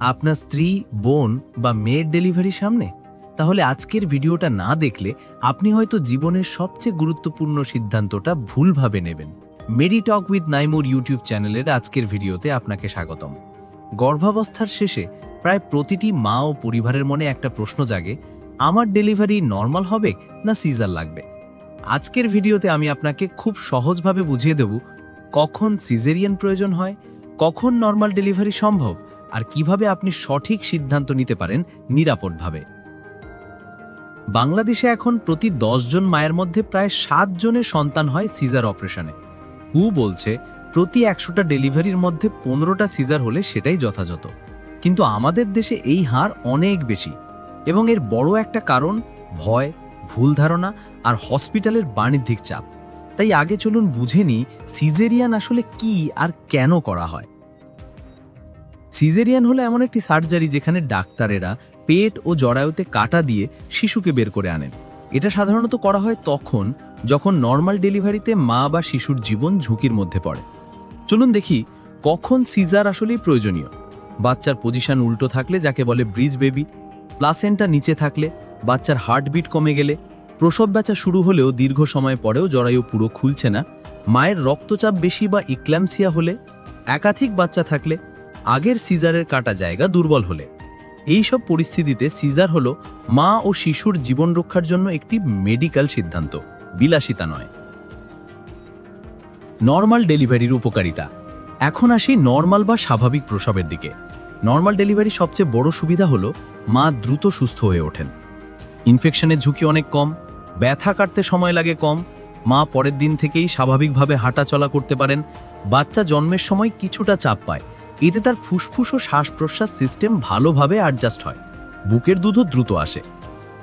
আপনার স্ত্রী, বোন বা মেয়ের ডেলিভারি সামনে? তাহলে আজকের ভিডিওটা না দেখলে আপনি হয়তো জীবনের সবচেয়ে গুরুত্বপূর্ণ সিদ্ধান্তটা ভুলভাবে নেবেন। মেডি টক উইথ নাইমুর ইউটিউব চ্যানেলের আজকের ভিডিওতে আপনাকে স্বাগতম। গর্ভাবস্থার শেষে প্রায় প্রতিটি মা ও পরিবারের মনে একটা প্রশ্ন জাগে, আমার ডেলিভারি নর্মাল হবে না সিজার লাগবে? আজকের ভিডিওতে আমি আপনাকে খুব সহজভাবে বুঝিয়ে দেব, কখন সিজেরিয়ান প্রয়োজন হয়, কখন নর্মাল ডেলিভারি সম্ভব আর কীভাবে আপনি সঠিক সিদ্ধান্ত নিতে পারেন নিরাপদভাবে। বাংলাদেশে এখন প্রতি জন মায়ের মধ্যে প্রায় সাত জনের সন্তান হয় সিজার অপারেশনে। হু বলছে, প্রতি একশোটা ডেলিভারির মধ্যে পনেরোটা সিজার হলে সেটাই যথাযথ। কিন্তু আমাদের দেশে এই হার অনেক বেশি এবং এর বড় একটা কারণ ভয়, ভুল ধারণা আর হসপিটালের বাণিজ্যিক চাপ। তাই আগে চলুন বুঝে নিই সিজেরিয়ান আসলে কি আর কেন করা হয়। সিজেরিয়ান হলো এমন একটি সার্জারি যেখানে ডাক্তারেরা পেট ও জরায়ুতে কাটা দিয়ে শিশুকে বের করে আনেন। এটা সাধারণত করা হয় তখন যখন নর্মাল ডেলিভারিতে মা বা শিশুর জীবন ঝুঁকির মধ্যে পড়ে। চলুন দেখি কখন সিজার আসলেই প্রয়োজনীয়। বাচ্চার পজিশন উল্টো থাকলে যাকে বলে ব্রিজ বেবি, প্লাসেন্টা নিচে থাকলে বাচ্চার হার্টবিট কমে গেলে, প্রসব ব্যথা শুরু হলেও দীর্ঘ সময় পরেও জরায়ু পুরো খুলছে না, মায়ের রক্তচাপ বেশি বা ইক্ল্যামসিয়া হলে একাধিক বাচ্চা থাকলে আগের সিজারের কাটা জায়গা দুর্বল হলে। এই সব পরিস্থিতিতে সিজার হলো মা ও শিশুর জীবন রক্ষার জন্য একটি মেডিকেল সিদ্ধান্ত, বিলাসিতা নয়। নর্মাল ডেলিভারির উপকারিতা। এখন আসি নর্মাল বা স্বাভাবিক প্রসবের দিকে। নর্মাল ডেলিভারি সবচেয়ে বড় সুবিধা হলো মা দ্রুত সুস্থ হয়ে ওঠেন। ইনফেকশনের ঝুঁকি অনেক কম, ব্যথা কাটতে সময় লাগে কম, মা পরের দিন থেকেই স্বাভাবিকভাবে হাঁটা চলা করতে পারেন, বাচ্চা জন্মের সময় কিছুটা চাপ পায় এতে তার ফুসফুস ও শ্বাস প্রশ্বাস সিস্টেম ভালোভাবে অ্যাডজাস্ট হয়। বুকের দুধও দ্রুত আসে।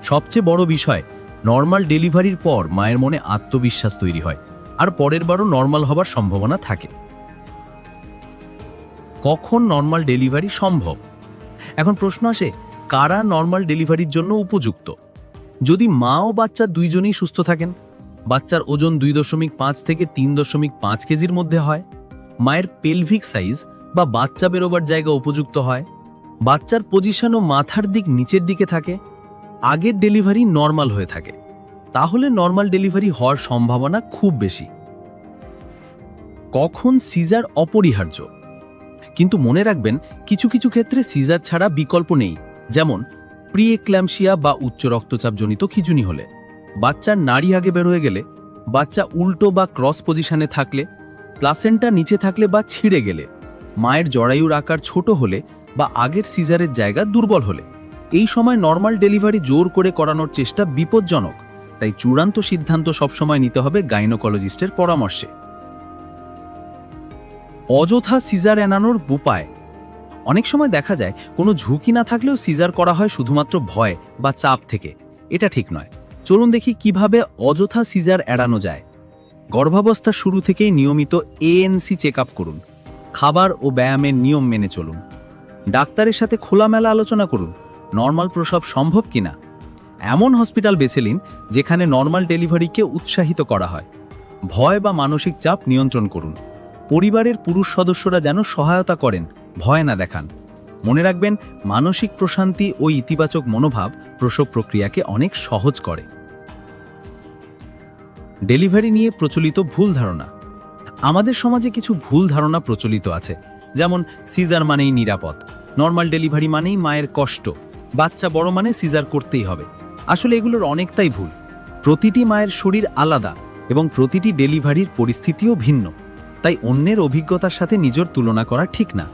সবচেয়ে বড় বিষয় নর্মাল ডেলিভারির পর মায়ের মনে আত্মবিশ্বাস তৈরি হয়, আর পরের বারও নর্মাল হবার সম্ভাবনা থাকে। কখন নর্মাল ডেলিভারি সম্ভব? এখন প্রশ্ন আসে, কারা নর্মাল ডেলিভারির জন্য উপযুক্ত? যদি মা ও বাচ্চা দুইজনেই সুস্থ থাকেন, বাচ্চার ওজন দুই দশমিক পাঁচ থেকে তিন দশমিক পাঁচ কেজির মধ্যে হয়, মায়ের পেলভিক সাইজ বা বাচ্চা বেরোবার জায়গা উপযুক্ত হয়, বাচ্চার পজিশন ও মাথার দিক নিচের দিকে থাকে, আগের ডেলিভারি নর্মাল হয়ে থাকে। তাহলে নর্মাল ডেলিভারি হওয়ার সম্ভাবনা খুব বেশি। কখন সিজার অপরিহার্য? কিন্তু মনে রাখবেন, কিছু কিছু ক্ষেত্রে সিজার ছাড়া বিকল্প নেই, যেমন প্রিএক্ল্যামশিয়া বা উচ্চ রক্তচাপজনিত খিচুনি হলে। বাচ্চার নাড়ি আগে বের হয়ে গেলে, বাচ্চা উল্টো বা ক্রস পজিশনে থাকলে প্লাসেন্টা নিচে থাকলে বা ছিঁড়ে গেলে। মায়ের জরায়ুর আকার ছোট হলে বা আগের সিজারের জায়গা দুর্বল হলে। এই সময় নর্মাল ডেলিভারি জোর করে করানোর চেষ্টা বিপজ্জনক, তাই চূড়ান্ত সিদ্ধান্ত সবসময় নিতে হবে গাইনোকোলজিস্টের পরামর্শে। অযথা সিজার এনানোর উপায়। অনেক সময় দেখা যায়, কোনো ঝুঁকি না থাকলেও সিজার করা হয় শুধুমাত্র ভয় বা চাপ থেকে। এটা ঠিক নয়। চলুন দেখি কীভাবে অযথা সিজার এড়ানো যায়। গর্ভাবস্থার শুরু থেকেই নিয়মিত এএনসি চেক করুন। খাবার ও ব্যায়ামের নিয়ম মেনে চলুন। ডাক্তারের সাথে খোলামেলা আলোচনা করুন, নর্মাল প্রসব সম্ভব কিনা? এমন হসপিটাল বেছে নিন, যেখানে নর্মাল ডেলিভারিকে উৎসাহিত করা হয়। ভয় বা মানসিক চাপ নিয়ন্ত্রণ করুন। পরিবারের পুরুষ সদস্যরা যেন সহায়তা করেন, ভয় না দেখান। মনে রাখবেন, মানসিক প্রশান্তি ও ইতিবাচক মনোভাব প্রসব প্রক্রিয়াকে অনেক সহজ করে। ডেলিভারি নিয়ে প্রচলিত ভুল ধারণা। আমাদের সমাজে কিছু ভুল ধারণা প্রচলিত আছে, যেমন সিজার মানেই নিরাপদ, নর্মাল ডেলিভারি মানেই মায়ের কষ্ট, বাচ্চা বড় মানে সিজার করতেই হবে। আসলে এগুলোর অনেকটাই ভুল। প্রতিটি মায়ের শরীর আলাদা এবং প্রতিটি ডেলিভারির পরিস্থিতিও ভিন্ন, তাই অন্যের অভিজ্ঞতার সাথে নিজের তুলনা করা ঠিক না।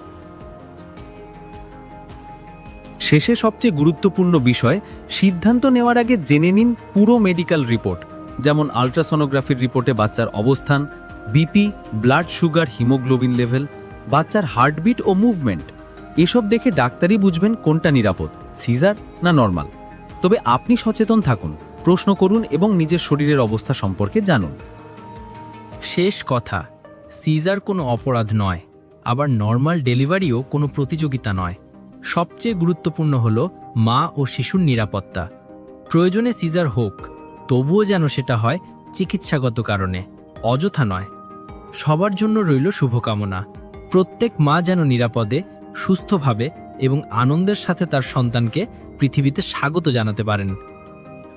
শেষে সবচেয়ে গুরুত্বপূর্ণ বিষয়, সিদ্ধান্ত নেওয়ার আগে জেনে নিন পুরো মেডিকেল রিপোর্ট, যেমন আলট্রাসোনোগ্রাফির রিপোর্টে বাচ্চার অবস্থান BP, blood sugar, haemoglobin level, বাচ্চার হার্টবিট ও মুভমেন্ট। এসব দেখে ডাক্তারই বুঝবেন কোনটা নিরাপদ, সিজার না নর্মাল। তবে আপনি সচেতন থাকুন, প্রশ্ন করুন এবং নিজের শরীরের অবস্থা সম্পর্কে জানুন। শেষ কথা, সিজার কোনো অপরাধ নয়, আবার নর্মাল ডেলিভারিও কোনো প্রতিযোগিতা নয়। সবচেয়ে গুরুত্বপূর্ণ হল মা ও শিশুর নিরাপত্তা। প্রয়োজনে সিজার হোক, তবুও যেন সেটা হয় চিকিৎসাগত কারণে, অযথা নয়। সবার জন্য রইল শুভকামনা। প্রত্যেক মা যেন নিরাপদে, সুস্থভাবে এবং আনন্দের সাথে তার সন্তানকে পৃথিবীতে স্বাগত জানাতে পারেন।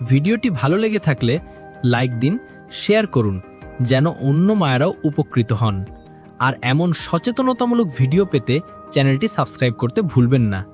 ভিডিওটি ভালো লেগে থাকলে লাইক দিন, শেয়ার করুন, যেন অন্য মায়েরাও উপকৃত হন। আর এমন সচেতনতামূলক ভিডিও পেতে চ্যানেলটি সাবস্ক্রাইব করতে ভুলবেন না।